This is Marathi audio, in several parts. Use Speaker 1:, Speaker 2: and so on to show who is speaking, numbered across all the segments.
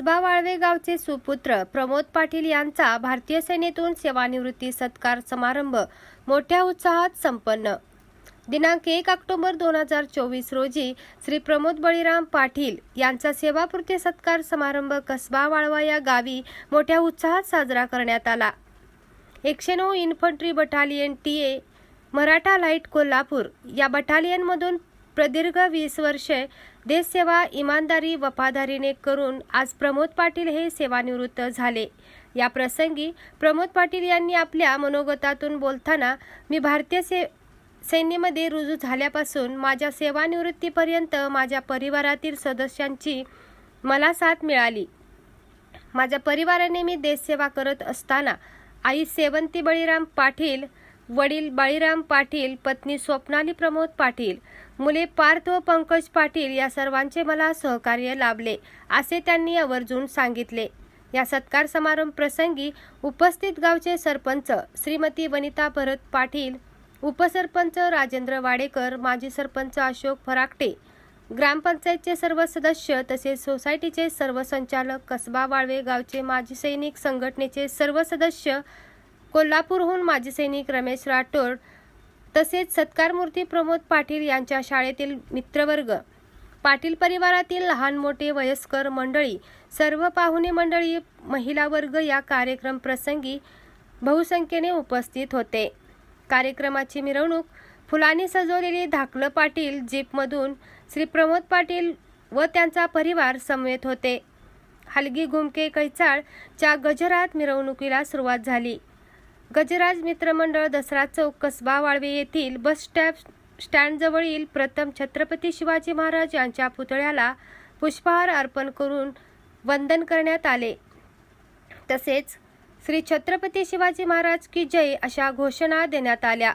Speaker 1: कसबा वाळवे गावचे सुपुत्र प्रमोद पाटील यांचा भारतीय सेनेतून सेवानिवृत्ती सत्कार समारंभ मोठ्या उत्साहात संपन्न. दिनांक एक ऑक्टोबर दोन हजार चोवीस रोजी श्री प्रमोद बळीराम पाटील यांचा सेवापूर्ती सत्कार समारंभ कसबा वाळवा या गावी मोठ्या उत्साहात साजरा करण्यात आला. एकशे नऊ infantry battalion T A Maratha light Kolhapur या बटालियनमधून प्रदीर्घ वीस वर्षे देशसेवा इमानदारी वफादारीने करून आज प्रमोद पाटील हे सेवानिवृत्त झाले. या प्रसंगी प्रमोद पाटील यांनी आपल्या मनोगतातून बोलताना मी भारतीय से सैन्यामध्ये रुजू झाल्यापासून माझ्या सेवानिवृत्तीपर्यंत माझ्या परिवारातील सदस्यांची मला साथ मिळाली. माझ्या परिवाराने मी देशसेवा करत असताना आई सेवंती बळीराम पाटील वडील बळीराम पाटील पत्नी स्वप्नाली प्रमोद पाटील मुले पार्थ व पंकज पाटील या सर्वांचे मला सहकार्य लाभले असे त्यांनी आवर्जून सांगितले. या सत्कार समारंभ प्रसंगी उपस्थित गावचे सरपंच श्रीमती वनिता भरत पाटील उपसरपंच राजेंद्र वाडेकर माजी सरपंच अशोक फराकटे ग्रामपंचायतचे सर्व सदस्य तसेच सोसायटीचे सर्व संचालक कसबा वाळवे गावचे माजी सैनिक संघटनेचे सर्व सदस्य कोल्हापूरहून माजी सैनिक रमेश राठोड तसेच सत्कारमूर्ती प्रमोद पाटील यांच्या शाळेतील मित्रवर्ग. पाटील परिवारातील लहान मोठे वयस्कर मंडळी सर्व पाहुणे मंडळी महिला वर्ग या कार्यक्रम प्रसंगी बहुसंख्येने उपस्थित होते. कार्यक्रमाची मिरवणूक फुलांनी सजवलेली धाकलं पाटील जीपमधून श्री प्रमोद पाटील व त्यांचा परिवार समवेत होते. हलगी घुमके कैचाळच्या गजरात मिरवणुकीला सुरुवात झाली. गजराज मित्रमंडळ दसरा चौक कसबा वाळवे येथील बस स्टॅप स्टँडजवळील प्रथम छत्रपती शिवाजी महाराज यांच्या पुतळ्याला पुष्पहार अर्पण करून वंदन करण्यात आले. तसेच श्री छत्रपती शिवाजी महाराज की जय अशा घोषणा देण्यात आल्या.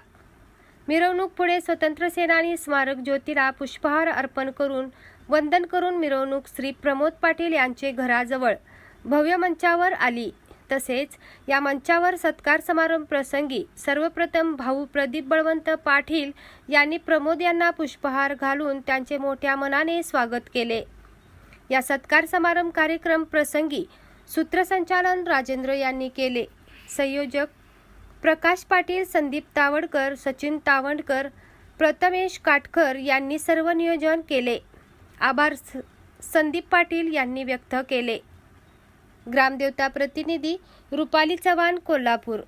Speaker 1: मिरवणूक पुढे स्वतंत्र सेनानी स्मारक ज्योतीला पुष्पहार अर्पण करून वंदन करून मिरवणूक श्री प्रमोद पाटील यांचे घराजवळ भव्य मंचावर आली. तसेच या मंचावर सत्कार समारंभ प्रसंगी सर्वप्रथम भाऊ प्रदीप बळवंत पाटील यांनी प्रमोद यांना पुष्पहार घालून त्यांचे मोठ्या मनाने स्वागत केले. या सत्कार समारंभ कार्यक्रम प्रसंगी सूत्रसंचालन राजेंद्र यांनी केले. संयोजक प्रकाश पाटील संदीप तावडकर सचिन तावडकर प्रथमेश काटकर यांनी सर्व नियोजन केले. आभार स- संदीप पाटील यांनी व्यक्त केले. ग्रामदेवता प्रतिनिधी रुपाली चव्हाण कोल्हापूर.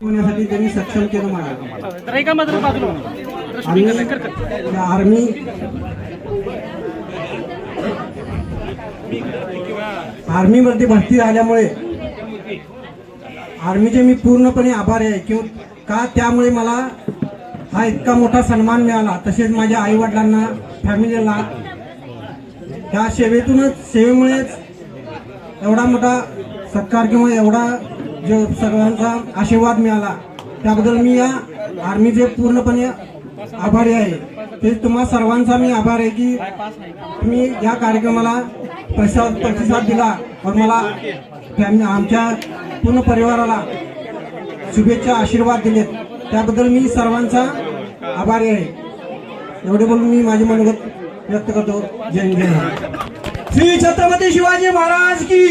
Speaker 2: होण्यासाठी त्यांनी सक्षम केलं. आणि आर्मी आर्मीमध्ये भरती झाल्यामुळे आर्मीचे मी पूर्णपणे आभारी आहे. किंवा का त्यामुळे मला हा इतका मोठा सन्मान मिळाला. तसेच माझ्या आई वडिलांना फॅमिलीला त्या सेवेतूनच सेवेमुळेच एवढा मोठा सत्कार किंवा एवढा जो सर्वांचा आशीर्वाद मिळाला त्याबद्दल मी या आर्मीचे पूर्णपणे आभारी आहे. ते तुम्हा सर्वांचा मी आभार आहे की तुम्ही या कार्यक्रमाला प्रसाद प्रतिसाद दिला और मला त्यांनी आमच्या पूर्ण परिवाराला शुभेच्छा आशीर्वाद दिलेत. त्याबद्दल मी सर्वांचा आभारी आहे. एवढे बोलून मी माझी मनोगत व्यक्त करतो. जय जय श्री छत्रपती शिवाजी महाराज की